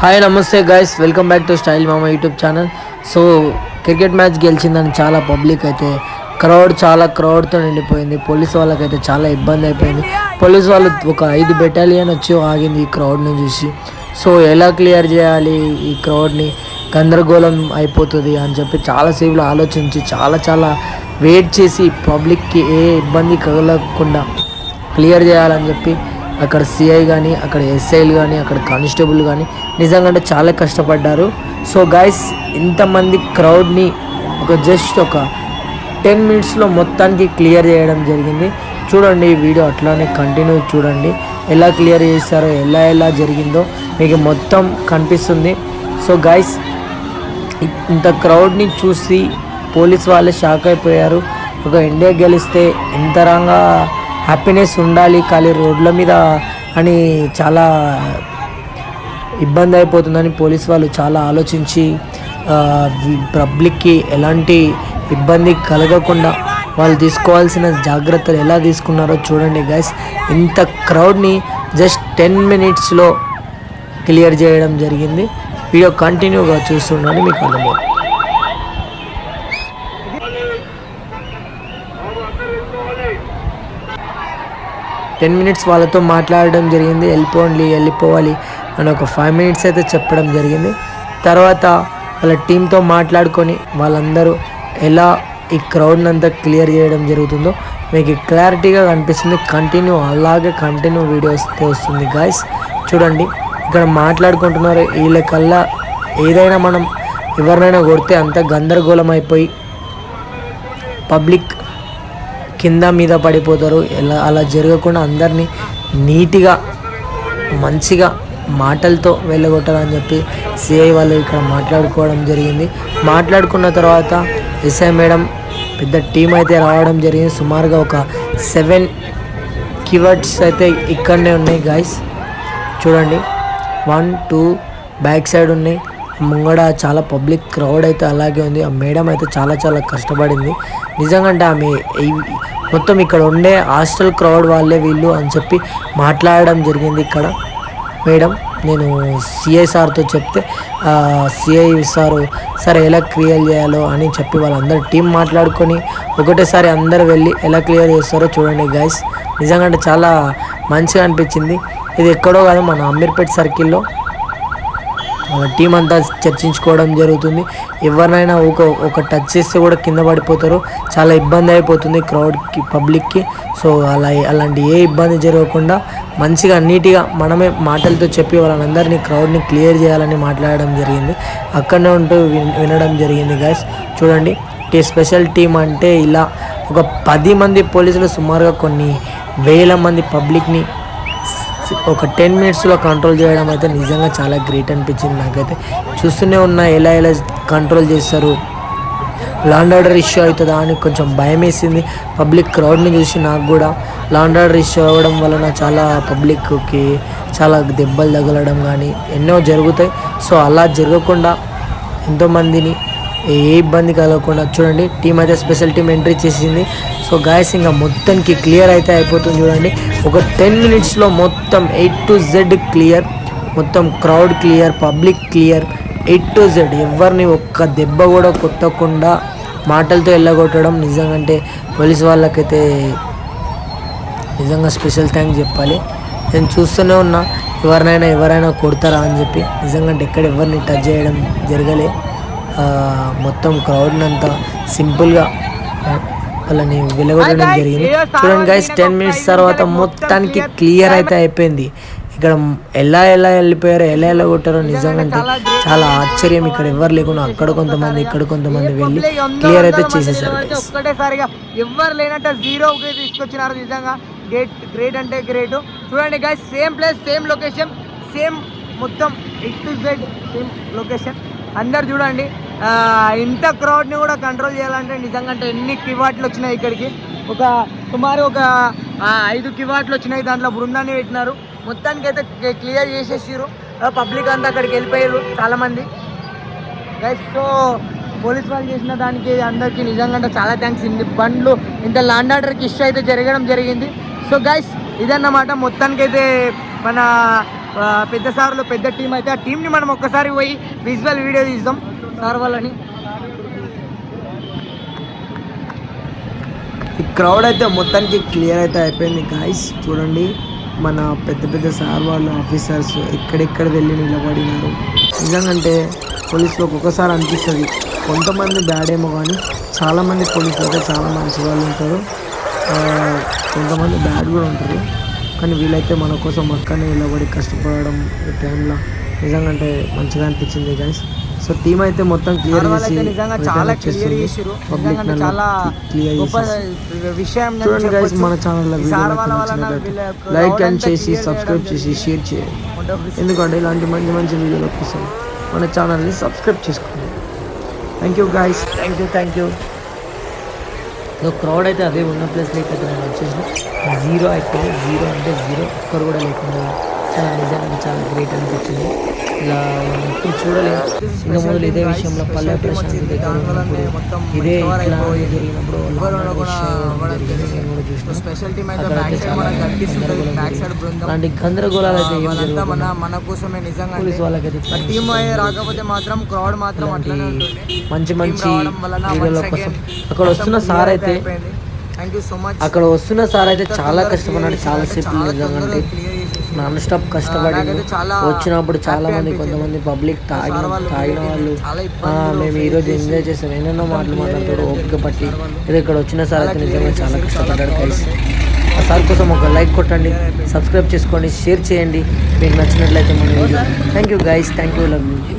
Hi నమస్తే guys welcome back to style Mama YouTube channel so cricket match గెలిచిందని చాలా public అయితే crowd చాలా క్రౌడ్తో నిండిపోయింది. పోలీస్ వాళ్ళకైతే చాలా ఇబ్బంది అయిపోయింది. పోలీస్ వాళ్ళు ఒక ఐదు బెటాలియన్ వచ్చి ఆగింది ఈ క్రౌడ్ని చూసి. సో ఎలా క్లియర్ చేయాలి ఈ క్రౌడ్ని గందరగోళం అయిపోతుంది అని చెప్పి చాలాసేపులో ఆలోచించి చాలా చాలా వెయిట్ చేసి పబ్లిక్కి ఏ ఇబ్బంది కలగకుండా క్లియర్ చేయాలని చెప్పి అక్కడ సిఐ కానీ అక్కడ ఎస్ఐలు కానీ అక్కడ కానిస్టేబుల్ కానీ నిజంగా అంటే చాలా కష్టపడ్డారు. సో గాయస్ ఇంతమంది క్రౌడ్ని ఒక జస్ట్ ఒక టెన్ మినిట్స్లో మొత్తానికి క్లియర్ చేయడం జరిగింది. చూడండి ఈ వీడియో అట్లానే కంటిన్యూ చూడండి. ఎలా క్లియర్ చేశారో ఎలా ఎలా జరిగిందో మీకు మొత్తం కనిపిస్తుంది. సో గాయస్ ఇంత క్రౌడ్ని చూసి పోలీస్ వాళ్ళే షాక్ అయిపోయారు. ఒక ఇండియా గెలిస్తే ఇంతరంగా హ్యాపీనెస్ ఉండాలి ఖాళీ రోడ్ల మీద అని చాలా ఇబ్బంది అయిపోతుందని పోలీస్ వాళ్ళు చాలా ఆలోచించి పబ్లిక్కి ఎలాంటి ఇబ్బంది కలగకుండా వాళ్ళు తీసుకోవాల్సిన జాగ్రత్తలు ఎలా తీసుకున్నారో చూడండి గైస్. ఇంత క్రౌడ్ని జస్ట్ టెన్ మినిట్స్లో క్లియర్ చేయడం జరిగింది. వీడియో కంటిన్యూగా చూస్తుండని మీకు అర్థమవుతుంది. టెన్ మినిట్స్ వాళ్ళతో మాట్లాడడం జరిగింది. వెళ్ళిపోండి వెళ్ళిపోవాలి అని ఒక ఫైవ్ మినిట్స్ అయితే చెప్పడం జరిగింది. తర్వాత వాళ్ళ టీంతో మాట్లాడుకొని వాళ్ళందరూ ఎలా ఈ క్రౌడ్ని అంతా క్లియర్ చేయడం జరుగుతుందో మీకు క్లారిటీగా కనిపిస్తుంది. కంటిన్యూ అలాగే కంటిన్యూ వీడియోస్ వస్తుంది గాయస్. చూడండి ఇక్కడ మాట్లాడుకుంటున్నారు. వీళ్ళకల్లా ఏదైనా మనం ఎవరినైనా కొడితే అంత గందరగోళం అయిపోయి పబ్లిక్ కింద మీద పడిపోతారు. ఎలా అలా జరగకుండా అందరినీ నీట్గా మంచిగా మాటలతో వెళ్ళగొట్టాలని చెప్పి సిఐ వాళ్ళు ఇక్కడ మాట్లాడుకోవడం జరిగింది. మాట్లాడుకున్న తర్వాత ఎస్ఐ మేడం పెద్ద టీం అయితే రావడం జరిగింది. సుమారుగా ఒక సెవెన్ కీవర్డ్స్ అయితే ఇక్కడనే ఉన్నాయి గాయస్ చూడండి. వన్ టూ బ్యాక్ సైడ్ ఉన్నాయి. ముంగడ చాలా పబ్లిక్ క్రౌడ్ అయితే అలాగే ఉంది. ఆ మేడం అయితే చాలా చాలా కష్టపడింది. నిజంగా అంటే ఆమె మొత్తం ఇక్కడ ఉండే హాస్టల్ క్రౌడ్ వాళ్ళే వీళ్ళు అని చెప్పి మాట్లాడడం జరిగింది ఇక్కడ. మేడం నేను సిఐ సార్తో చెప్తే సిఐ సారు సరే ఎలా క్లియర్ చేయాలో అని చెప్పి వాళ్ళందరూ టీం మాట్లాడుకొని ఒకటేసారి అందరు వెళ్ళి ఎలా క్లియర్ చేస్తారో చూడండి గైస్. నిజంగా అంటే చాలా మంచిగా అనిపించింది. ఇది ఎక్కడో కాదు మన అమీర్పేట్ సర్కిల్లో. వాళ్ళ టీం అంతా చర్చించుకోవడం జరుగుతుంది. ఎవరినైనా ఒక ఒక టచ్ చేస్తే కూడా కింద పడిపోతారు. చాలా ఇబ్బంది అయిపోతుంది క్రౌడ్కి పబ్లిక్కి సో అలా అలాంటి ఏ ఇబ్బంది జరగకుండా మంచిగా నీట్గా మనమే మాటలతో చెప్పి వాళ్ళందరినీ క్రౌడ్ని క్లియర్ చేయాలని మాట్లాడడం జరిగింది. అక్కడనే ఉంటూ విన్- వినడం జరిగింది గాయస్ చూడండి టీ స్పెషల్ టీం అంటే ఇలా ఒక పది మంది పోలీసులు సుమారుగా కొన్ని వేల మంది పబ్లిక్ని ఒక టెన్ మినిట్స్లో కంట్రోల్ చేయడం అయితే నిజంగా చాలా గ్రేట్ అనిపించింది నాకైతే. చూస్తూనే ఉన్నా ఎలా ఎలా కంట్రోల్ చేస్తారు. లాండ్ ఆర్డర్ ఇష్యూ అవుతుందా అని కొంచెం భయం వేసింది. పబ్లిక్ క్రౌడ్ని చూసి నాకు కూడా. లాండ్ ఆర్డర్ ఇష్యూ అవ్వడం వలన చాలా పబ్లిక్కి చాలా దెబ్బలు తగలడం కానీ ఎన్నో జరుగుతాయి. సో అలా జరగకుండా ఎంతోమందిని ఏ ఇబ్బంది కలగకుండా చూడండి. టీం అయితే స్పెషల్ టీం ఎంట్రీ చేసింది. సో గాయస్ ఇంకా మొత్తానికి క్లియర్ అయితే అయిపోతుంది చూడండి. ఒక టెన్ మినిట్స్లో మొత్తం ఎయిట్ టు జెడ్ క్లియర్ మొత్తం crowd clear public clear A to Z ఎవరిని ఒక్క దెబ్బ కూడా కొట్టకుండా మాటలతో వెళ్ళగొట్టడం నిజంగా అంటే పోలీస్ వాళ్ళకైతే నిజంగా స్పెషల్ థ్యాంక్స్ చెప్పాలి. నేను చూస్తూనే ఉన్నా. ఎవరినైనా ఎవరైనా కొడతారా అని చెప్పి. నిజంగా అంటే ఎక్కడ ఎవరిని టచ్ చేయడం జరగలే. మొత్తం క్రౌడ్ని అంతా సింపుల్గా వాళ్ళని వెలగొట్టడం జరిగింది. చూడండి గైస్ టెన్ మినిట్స్ తర్వాత మొత్తానికి క్లియర్ అయితే అయిపోయింది. ఇక్కడ ఎలా ఎలా వెళ్ళిపోయారో ఎలా ఎలా కొట్టారో నిజంగా అంటే చాలా ఆశ్చర్యం. ఇక్కడ ఎవరు లేకుండా అక్కడ కొంతమంది ఇక్కడ కొంతమంది వెళ్ళి క్లియర్ అయితే చేసేసారు. ఒక్కటేసారిగా ఎవ్వరు లేనట్టు జీరో తీసుకొచ్చినారు నిజంగా. గ్రేట్ గ్రేట్ అంటే గ్రేట్ చూడండి guys same place same location same మొత్తం A to Z same location అందరు చూడండి. ఇంత క్రౌడ్ని కూడా కంట్రోల్ చేయాలంటే నిజంగా అంటే ఎన్ని కివాట్లు వచ్చినాయి ఇక్కడికి? ఒక సుమారు ఒక ఐదు కివాట్లు వచ్చినాయి దాంట్లో బృందాన్ని పెట్టినారు. మొత్తానికి అయితే క్లియర్ చేసేసారు పబ్లిక్ అంతా అక్కడికి వెళ్ళిపోయారు చాలామంది. గైస్ సో పోలీస్ వాళ్ళు చేసిన దానికి అందరికీ నిజంగా చాలా థ్యాంక్స్ ఇన్ని బండ్లు ఇంత లాండ్ ఆర్డర్కి ఇష్యూ అయితే జరగడం జరిగింది. సో గైస్ ఇదన్నమాట. మొత్తానికైతే మన పెద్ద సార్లు పెద్ద టీం అయితే ఆ టీంని మనం ఒక్కసారి పోయి విజువల్ వీడియో తీస్తాం సార్ వాళ్ళని ఈ క్రౌడ్ అయితే మొత్తానికి క్లియర్ అయితే అయిపోయింది గాయస్ చూడండి మన పెద్ద పెద్ద సార్ వాళ్ళు ఆఫీసర్స్ ఎక్కడెక్కడ వెళ్ళి నిలబడినారు. నిజంగా అంటే పోలీసులు ఒక్కొక్కసారి అనిపిస్తుంది కొంతమంది బ్యాడ్ ఏమో కానీ చాలామంది పోలీసులు అయితే చాలా మంచి వాళ్ళు ఉంటారు. కొంతమంది బ్యాడ్ కూడా ఉంటారు. కానీ వీళ్ళైతే మన కోసం అక్కడనే నిలబడి కష్టపడడం ఈ టైంలో నిజంగా అంటే మంచిగా అనిపించింది గాయస్ సో టీం అయితే మొత్తం క్లియర్ చేసి నిజంగా చాలా క్లియర్. చేసారు నిజంగా చాలా గొప్ప విషయం చూడండి గైస్. మన యొక్క లైక్ అండ్ చేసి సబ్స్క్రైబ్ చేసి షేర్ చేయండి. ఎందుకంటే ఇలాంటి మంచి మంచి వీడియోల కోసం మన ఛానల్ని సబ్స్క్రైబ్ చేసుకోండి. Thank you guys thank you thank you so crowd అయితే అదే ఉన్న ప్లేస్లోకి అయితే నేను వచ్చేసిన. జీరో అయిపోయింది జీరో అంటే జీరో ఒక్కరు కూడా లేకుండా చాలా నిజంగా చాలా గ్రేట్ అనిపించింది. ఇలా ఇప్పుడు చూడలేదు. ఇంకా మొదలు ఇదే విషయంలో పల్లె ప్రశాంత్ దగ్గర ఇదే ఇట్లా జరిగినప్పుడు అలాంటి గందరగోళాలు అయితే మన కోసమే నిజంగా పోలీస్ వాళ్ళకైతే రాకపోతే మాత్రం క్రౌడ్ మాత్రం మంచి మంచి వీడియోల కోసం అక్కడ వస్తున్న సార్ అయితే అక్కడ వస్తున్న సార్ అయితే చాలా కష్టపడినాడు చాలా సేపు నిజంగా అంటే నాన్ స్టాప్ కష్టపడి వచ్చినప్పుడు చాలా మంది. కొంతమంది పబ్లిక్ తాగిన తాగిన వాళ్ళు. చాలా "ఆ, ఇబ్బందులు మేము ఈ రోజు ఎంజాయ్ చేసాం. ఎన్నెన్నో మాటలు మాట్లాడతాడు ఓపిక పట్టి ఇది ఇక్కడ వచ్చిన సార్ అయితే నిజంగా చాలా కష్టపడ్డాడు కలిసి ఆ సార్ కోసం ఒక లైక్ కొట్టండి సబ్స్క్రైబ్ చేసుకోండి షేర్ చేయండి. మీకు నచ్చినట్లయితే మన video thank you guys thank you love you